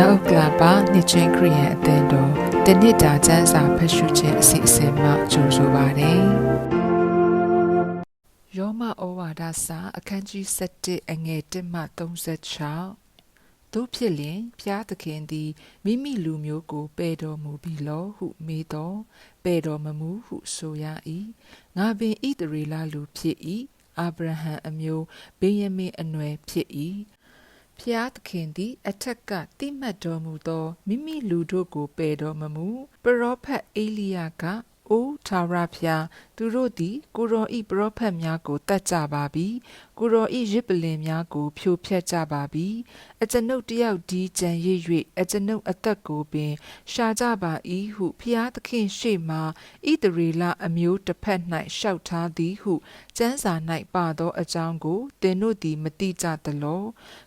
မြောက်ဥက္ကလာပါနှစ်ချင်းခရီးယန်အသင်းတော်တနစ်တာကျမ်းစာဖတ်ရှုခြင်းအစီအစဉ်မှကြိုဆိုပါရစေ။ယောမဩဝါဒစာအခန်းကြီး7အငယ်1မှ36တို့ဖြစ်လျင်ဖျားသခင်သည်မိမိလူမျိုးကိုပယ်တော်မူပြီလောဟုမေးတော်ပယ်တော်မမူဟုဆိုရ၏ငါပင်ဣသရေလလူဖြစ်၏အာဗြဟံအမျိုးဗေယမင်အနွယ်ဖြစ်၏ ဖျားသခင်သည် အထက်ကတိမှတ်တော်မူသောမိမိလူတို့ကိုပယ်တော်မမူပရောဖက်အေလိယက အိုထာဝရဖျားသူတို့သည် ကိုရောဤပရောဖက်များကိုတတ်ကြပါပြီကိုရောဤရစ်ပလင်များကို ဖြိုဖျက်ကြပါပြီအကျွန်ုပ်တယောက်ဒီကြံရစ်၍အကျွန်ုပ်အသက်ကိုပင် ရှာကြပါ၏ဟုဖျားသခင်ရှေ့မှဣတရေလအမျိုးတစ်ဖက်၌ရှောက်ထားသည်ဟုကျမ်းစာ၌ပါသောအကြောင်းကိုသင်တို့သည်မသိကြသလော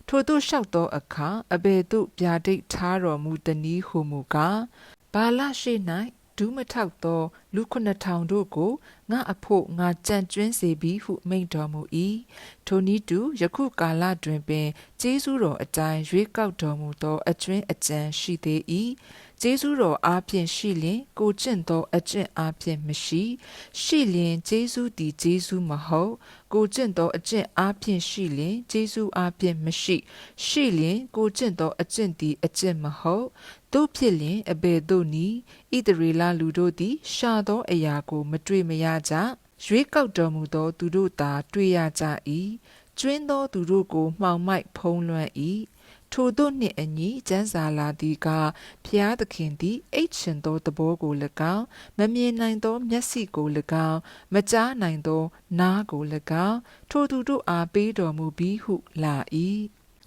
ထိုသို့လျှောက်သောအခါအဘယ်သို့ဗျာဒိတ်ထားတော်မူသနည်းဟုမူကားဘာလရှိ၌ ဒူးမထောက်သော လူခုနှစ်ထောင်တို့ကိုငါအဖို့ငါကြံ့ကျွင်းစေပြီဟုမိန့်တော်မူ၏ထိုနည်းတူယခုကာလတွင်ပင်ကျေးဇူးတော်အတိုင်းရွေးကောက်တော်မူသောအကျွင်းအကြံရှိသေး၏ကျေးဇူးတော်အားဖြင့်ရှိလျင် ကိုကျင့်သောအကျင့်အားဖြင့်မရှိ ရှိလျင်ကျေးဇူးသည်ကျေးဇူးမဟုတ်ကိုကျင့်သောအကျင့်အားဖြင့်ရှိလျင်ကျေးဇူးအားဖြင့်မရှိ ရှိလျင်ကိုကျင့်သောအကျင့်သည်အကျင့်မဟုတ် တို့ဖြစ်လျင်အဘယ်သို့နည်းဣတရေလလူတို့သည် ရှာသောအရာကို မတွေ့မရကြရွေးကောက်တော်မူသော သူတို့သာ တွေ့ရကြ၏ကျွင်းသောသူတို့ကိုမှောင်မိုက်ဖုံးလွှမ်း၏ထိုတို့နှင့်အညီကျမ်းစာလာသည်ကဖျားသခင်သည်အိတ်ချင်သောသဘောကို၎င်းမမြင်နိုင်သော မျက်စိကို၎င်းမကြားနိုင်သော နားကို၎င်းထိုသူတို့အားပေးတော်မူပြီးဟုလာ၏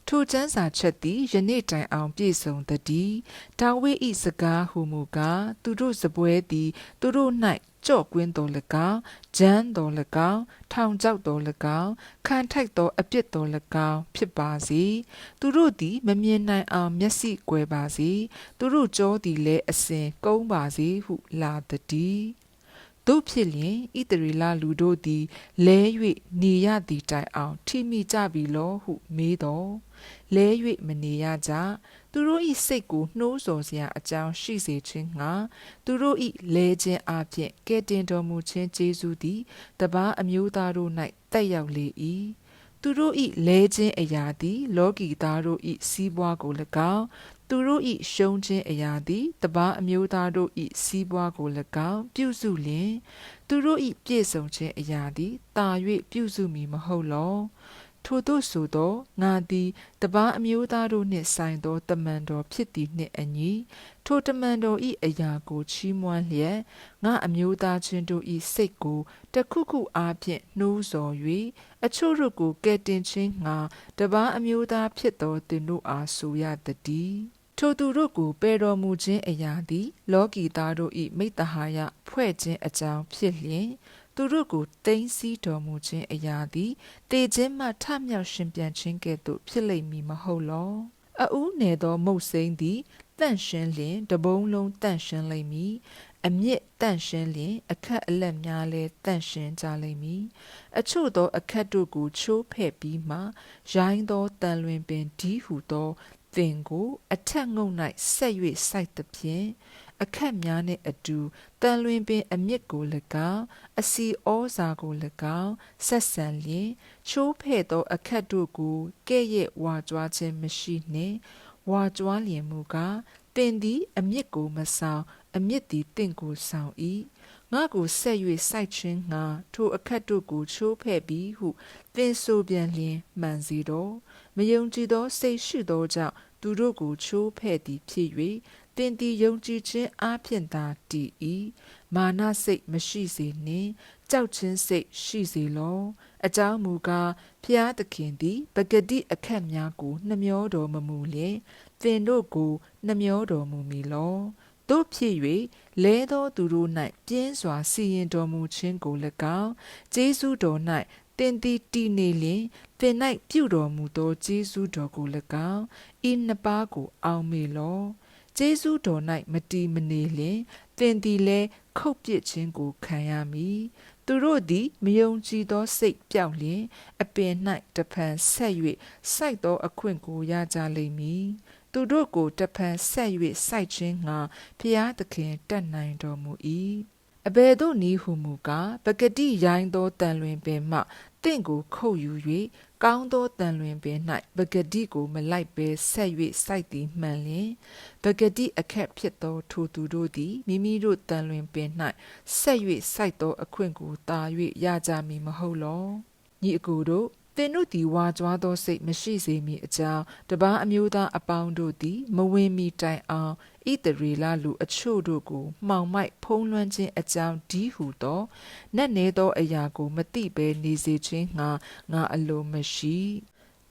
ထိုကျမ်းစာချက်သည်ယနေ့တိုင်အောင်ပြည့်စုံသတည်းဒါဝိဒ်၏စကားဟုမူကားသူတို့စပွဲသည် သူတို့၌ကြော့ကွင်းတော်၎င်းဂျမ်းတော်၎င်းထောင်ကြောက်တော်၎င်းခံထိုက်သောအပြစ်တော်၎င်းဖြစ်ပါစေသူတို့သည်မမြင်နိုင်အောင်မျက်စိကွယ်ပါစေသူတို့ကြောသည်လည်းအစဉ်ကုန်းပါစေဟုလာတည်း တို့ဖြစ်လျင်ဣတရီလလူတို့သည်လဲ၍နေရသည့်တိုင်အောင်ထိမိကြပြီလောဟုမေးတော်လဲ၍မနေရကြသူတို့၏စိတ်ကိုနှိုးဆော်စရာအကြောင်းရှိစေခြင်းငှာသူတို့၏လဲခြင်းအပြင်ကဲတင်တော်မူခြင်းကျေးဇူးသည်တပားအမျိုးသားတို့၌တက်ရောက်လေ၏သူတို့၏လဲခြင်းအရာသည်လောကီသားတို့၏စီးပွားကို၎င်း သူတို့၏ရှုံးခြင်းအရာသည်တပားအမျိုးသားတို့၏စီးပွားကို၎င်းပြုစုလျင် သူတို့၏ပြည့်စုံခြင်းအရာသည်တာ၍ပြုစုမည်မဟုတ်လော ထို့သို့ဆိုသောငါသည်တပားအမျိုးသားတို့နှင့်ဆိုင်သောတမန်တော်ဖြစ်သည်နှင့်အညီထိုတမန်တော်၏အရာကိုချီးမွမ်းလျက်ငါအမျိုးသားချင်းတို့၏စိတ်ကိုတခုခုအားဖြင့်နှိုးဆော်၍အချို့တို့ကိုကဲတင်ခြင်းငါတပားအမျိုးသားဖြစ်သောသင်တို့အားဆိုရသည်ထိုသူတို့ကိုပယ်တော်မူခြင်းအရာသည် လောကီသားတို့၏မိတ္တဟာယဖွဲ့ခြင်းအကြောင်းဖြစ်လျင် သူတို့ကိုတိမ့်စီတော်မူခြင်းအရာသည်တေခြင်းမှထမြောက်ရှင်ပြန်ခြင်းကဲ့သို့ဖြစ်လိမ့်မည်မဟုတ်လောအူးနယ်သောမုတ်စိမ့်သည်တန့်ရှင်းလျင်တပုံးလုံးတန့်ရှင်းလိမ့်မည်အမြင့်တန့်ရှင်းလျင်အခက်အလက်များလည်းတန့်ရှင်းကြလိမ့်မည်အချို့သောအခက်တို့ကိုချိုးဖဲ့ပြီးမှရိုင်းသောတန်လွင်ပင်ဒီဟုသော သင်ကိုအထက်ငုံ၌ဆက်၍စိုက်သဖြင့်အခက်များနှင့်အတူတန်လွင်ပင်အမြင့်ကို၎င်းအစီဩဇာကို၎င်းဆက်ဆံလျင်ချိုးဖဲ့သောအခက်တို့ကိုကဲ့ရဲ့ဝါကြွားခြင်းမရှိနှင့်ဝါကြွားလျင်မူကားတင်သည်အမြင့်ကိုမဆောင်အမြင့်သည်တင့်ကိုဆောင်၏ ငါကိုဆက်၍စိုက်ခြင်းငါထိုအခက်တို့ကိုချိုးဖဲ့ပြီးဟုသင်ဆိုပြန်လျင်မှန်စီတော့မယုံကြည်သောစိတ်ရှိသောကြောင့်သူတို့ကိုချိုးဖဲ့သည်ဖြစ်၍သင်သည်ယုံကြည်ခြင်းအားဖြင့်သာတည်၏မာနစိတ်မရှိစေနှင့်ကြောက်ခြင်းစိတ်ရှိစေလောအကြောင်းမူကားဖျားသခင်သည်ပဂတိအခက်များကိုနှမျောတော်မမူလျင်သင်တို့ကိုနှမျောတော်မူမည်လော တို့ဖြစ်၍လဲသောသူတို့၌ပြင်းစွာစီရင်တော်မူခြင်းကို၎င်းကျေးဇူးတော်၌တင်သည်တည်နေလျင်သင်၌ပြုတော်မူသောကျေးဇူးတော်ကို၎င်းဤနှစ်ပါးကိုအောင်မေလောကျေးဇူးတော်၌မတီမနေလျင်သင်သည်လည်းခုတ်ပစ်ခြင်းကိုခံရမည်သူတို့သည်မယုံကြည်သောစိတ်ပြောက်လျင်အပင်၌တဖန်ဆက်၍စိုက်သောအခွင့်ကိုရကြလိမ့်မည် သူတို့ကိုတဖန်ဆက်၍စိုက်ခြင်းငှာဖျားသခင်တတ်နိုင်တော်မူ၏အဘယ်သို့နည်းဟုမူကားပကတိရိုင်းသောတန်လွင်ပင်မှတင့်ကိုခုတ်ယူ၍ကောင်းသောတန်လွင်ပင်၌ပကတိကိုမလိုက်ဘဲဆက်၍စိုက်သည်မှန်လျင်ပကတိအခက်ဖြစ်သောထိုသူတို့သည်မိမိတို့တန်လွင်ပင်၌ဆက်၍စိုက်သောအခွင့်ကိုတာ၍ရကြမည်မဟုတ်လောညီအကိုတို့ သင်တို့သည်ဝါကြွားသောစိတ်မရှိစေမည်အကြောင်းတပားအမျိုးသားအပေါင်းတို့သည် မဝင်မီတိုင်အောင်ဣတရေလလူအချို့တို့ကိုမှောင်မိုက်ဖုံးလွှမ်းခြင်းအကြောင်းဒီဟုသောနတ်နေသောအရာကိုမတိဘဲနေစေခြင်းငှာငါအလိုမရှိ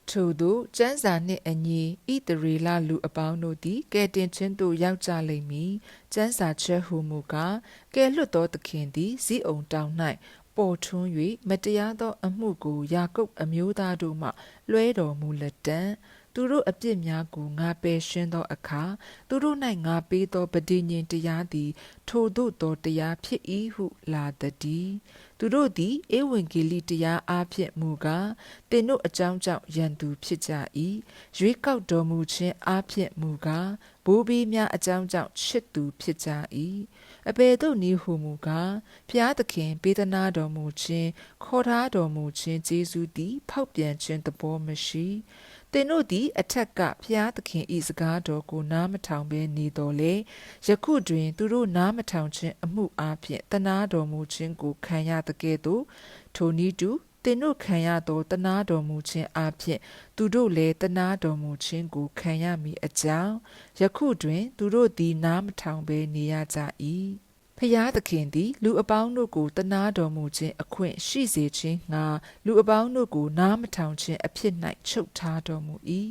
ထို့သောကျမ်းစာနှင့်အညီဣတရေလလူအပေါင်းတို့သည်ကဲတင်ခြင်းသို့ရောက်ကြလိမ့်မည်ကျမ်းစာချက်ဟုမူကားကဲလွတ်သောသခင်သည်ဇိအုံတောင်၌ ပေါ်ထွန်း၍မတရားသောအမှုကိုယာကုပ်အမျိုးသားတို့မှလွှဲတော်မူလက်တံ သူတို့အပြစ်များကိုငါပယ်ရှင်းသောအခါသူတို့၌ငါပေးသောဗတိညင်တရားသည် ထိုသို့သောတရားဖြစ်၏ဟုလာတည်းသူတို့သည်ဧဝံဂေလိတရားအားဖြင့်မူကားတင်တို့အကြောင်းကြောင့်ယံသူဖြစ်ကြ၏ရွေးကောက်တော်မူခြင်းအားဖြင့်မူကားဘိုးဘီးများအကြောင်းကြောင့်ချစ်သူဖြစ်ကြ၏အပေတို့နည်းဟုမူကားဖျားသခင်ပေးသနာတော်မူခြင်းခေါ်ထားတော်မူခြင်းကျေးဇူးသည် ဖောက်ပြန်ခြင်းသဘောမရှိ သင်တို့သည်အထက်ကဖျားသခင်ဤစကားတော်ကိုနားမထောင်ဘဲနေတော်လေယခုတွင်သူတို့နားမထောင်ခြင်းအမှုအပြင်တနာတော်မူခြင်းကိုခံရတကဲ့သို့ထိုနည်းတူသင်တို့ခံရသောတနာတော်မူခြင်းအပြင်သူတို့လည်းတနာတော်မူခြင်းကိုခံရမည်အကြောင်းယခုတွင် သူတို့သည်နားမထောင်ဘဲနေရကြ၏ ဖျားသခင်သည် လူအပေါင်းတို့ကိုတနာတော်မူခြင်းအခွင့်ရှိစေခြင်းငှာလူအပေါင်းတို့ကိုနားမထောင်ခြင်းအဖြစ်၌ချုပ်ထားတော်မူ၏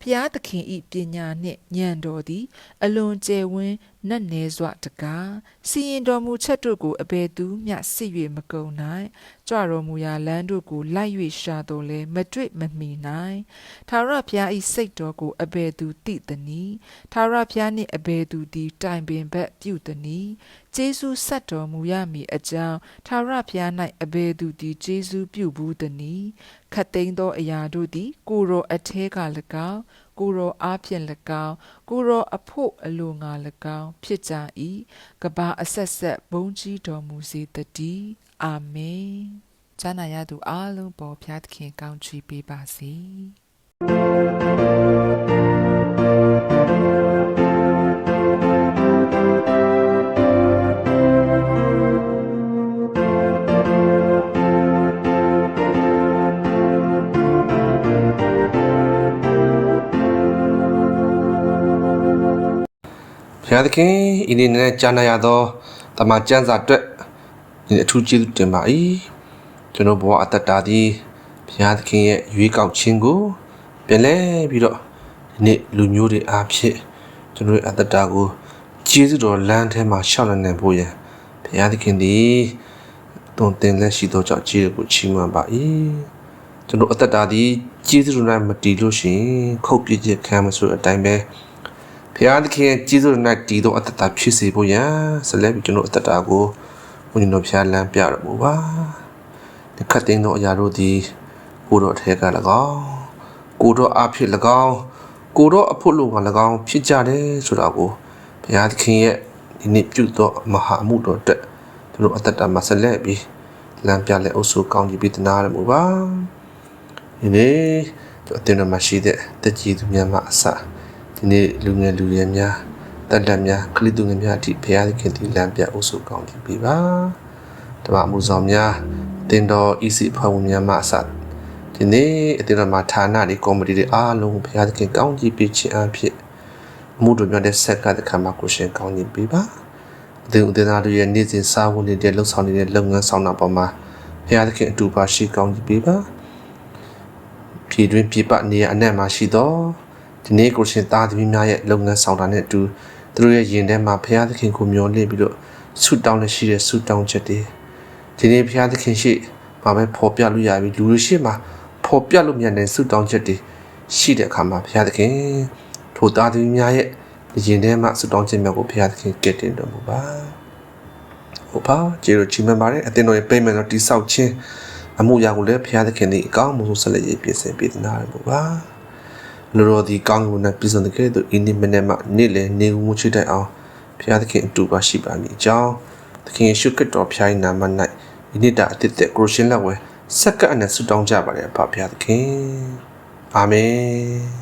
ဖျားသခင်၏ပညာနှင့်ဉာဏ်တော်သည် အလွန်ကျယ်ဝန်း နတ်နယ်စွာတကားစီရင်တော်မူချက်တို့ကိုအဘယ်သူမျှစစ်၍မကုန်နိုင်ကြွတော်မူရာလမ်းတို့ကိုလိုက်၍ရှာတော်လဲမတွေ့မမီနိုင်ထာဝရဘုရား၏စိတ်တော်ကိုအဘယ်သူသိသနည်းထာဝရဘုရားနှင့်အဘယ်သူသည်တိုင်ပင်ဘက်ပြုသနည်းကျေးဇူးဆက်တော်မူရမည်အကြောင်းထာဝရဘုရား၌အဘယ်သူသည်ကျေးဇူးပြုဘူးသနည်းခတ်သိမ်းသောအရာတို့သည်ကိုယ်တော်အထဲက၎င်း ကိုယ်တော်အားဖြင့်၎င်းကိုယ်တော်အဖို့အလိုငါ၎င်းဖြစ်ကြ၏ကဘာအဆက်ဆက်ဘုန်းကြီးတော်မူစေတည်းအာမင်ကျမ်းနာရသူအားလုံးပေါ်ဖျားသခင်ကောင်းချီးပေးပါစေ။ သခင်ဤနေ့နဲ့ကြားနာရသောတမန်ကျမ်းစာအတွက်ဒီအထူးကျေးဇူးတင်ပါ၏ကျွန်တော်ဘဝအတ္တတာသည်ဘုရားသခင်ရဲ့ရွေးကောက်ခြင်းကိုပြန်လဲပြီးတော့ဒီနေ့လူမျိုးတွေအားဖြင့်ကျွန်တော်ရဲ့အတ္တတာကိုကျေးဇူးတော်လမ်းထဲမှာရှောက်လည်နေဖို့ရန်ဘုရားသခင်သည်တုံတင်လက်ရှိသောကြောင့်ကျေးဇူးကိုချီးမွမ်းပါ၏ကျွန်တော်အတ္တတာသည်ကျေးဇူးတော်၌မတည်လို့ရှိရင်ခုတ်ပြစ်ခြင်းခံမဆိုတဲ့အတိုင်းပဲ ဖျားသခင်ကြီးစိုးနဲ့တည်သောအတ္တတာဖြစ်စေဖို့ရန်ဆက်လက်ပြီးကျွန်တော်အတ္တတာကိုဘုရားတော်ဖျားလမ်းပြတော်မူပါဒီခတ်သိမ်းသောအရာတို့သည်ကိုတော်ထဲက၎င်းကိုတော်အဖြစ်၎င်းကိုတော်အဖို့လိုက၎င်းဖြစ်ကြတယ်ဆိုတာကိုဘုရားသခင်ရဲ့ဒီနေ့ပြုသောမဟာအမှုတော်တက်ကျွန်တော်အတ္တတာမှာဆက်လက်ပြီးလမ်းပြလက်အုပ်စုကောင်းကြီးပြီးတနာတော်မူပါဒီနေ့ကျွန်တော်အတင်တော်မှာရှိတဲ့တက်ကြီးသူများမှအစ ဒီနေ့လူငယ်လူရဲများတက်တက်များခလစ်သူငယ်များအထိဘုရားသခင်ဒီလမ်းပြအုပ်စုကောင်းကြီးပေးပါတမမှုဆောင်များတင်တော်ဤစီဖွဲ့ဝင်များမှအစဒီနေ့အတင်တော်မှာဌာနဒီကော်မတီတွေအားလုံးဘုရားသခင်ကောင်းကြီးပေးခြင်းအဖြစ်အမှုတို့များတဲ့ဆက်ကတခါမှာကိုရှင်ကောင်းကြီးပေးပါအတင်ဦးတင်သားတို့ရဲ့နေ့စဉ်စာဝန်နေတဲ့လှုပ်ဆောင်နေတဲ့လုပ်ငန်းဆောင်တာပေါ်မှာဘုရားသခင်အတူပါရှိကောင်းကြီးပေးပါပြည်တွင်းပြည်ပနေရာအနှံ့မှာရှိတော့ ဒီနေ့ကိုရှင်သားသမီးများရဲ့လုပ်ငန်းဆောင်တာနဲ့အတူသူတို့ရဲ့ယင်ထဲမှာဘုရားသခင်ကိုမျှော်လင့်ပြီးတော့ဆုတောင်းလက်ရှိတဲ့ဆုတောင်းချက်တွေဒီနေ့ဘုရားသခင်ရှိဘာပဲပေါ်ပြလို့ရပြီလူတွေရှိမှပေါ်ပြလို့မြန်တဲ့ဆုတောင်းချက်တွေရှိတဲ့အခါမှာဘုရားသခင်ထိုသားသမီးများရဲ့ယင်ထဲမှာဆုတောင်းချက်များကိုဘုရားသခင်ကဲ့တင်တော်မူပါဟုတ်ပါကျေးဇူးချီးမွမ်းပါတယ်အသင်တို့ရဲ့ပိတ်မဲ့တော့တိဆောက်ခြင်းအမှုရာကိုလည်းဘုရားသခင်သည်အကောင်းမှုဆုံးဆက်လက်ရေးပြင်ဆင်ပေးသနာတော်မူပါ လူတော်ဒီကောင်းကင်ဘုံ၌ပြည့်စုံတဲ့ကဲ့သို့ဤနေ့မနေ့မှနေ့လည်နေဦးမှုချစ်တဲ့အောင်ဘုရားသခင်အတူပါရှိပါမည်အကြောင်းသခင်ယေရှုခရစ်တော်ဖျား၏နာမ၌ဤနေ့တာအသစ်သက်ကိုရှင်လက်ဝဲဆက်ကပ်အနဲ့ဆုတောင်းကြပါれဖဘုရားသခင်အာမင်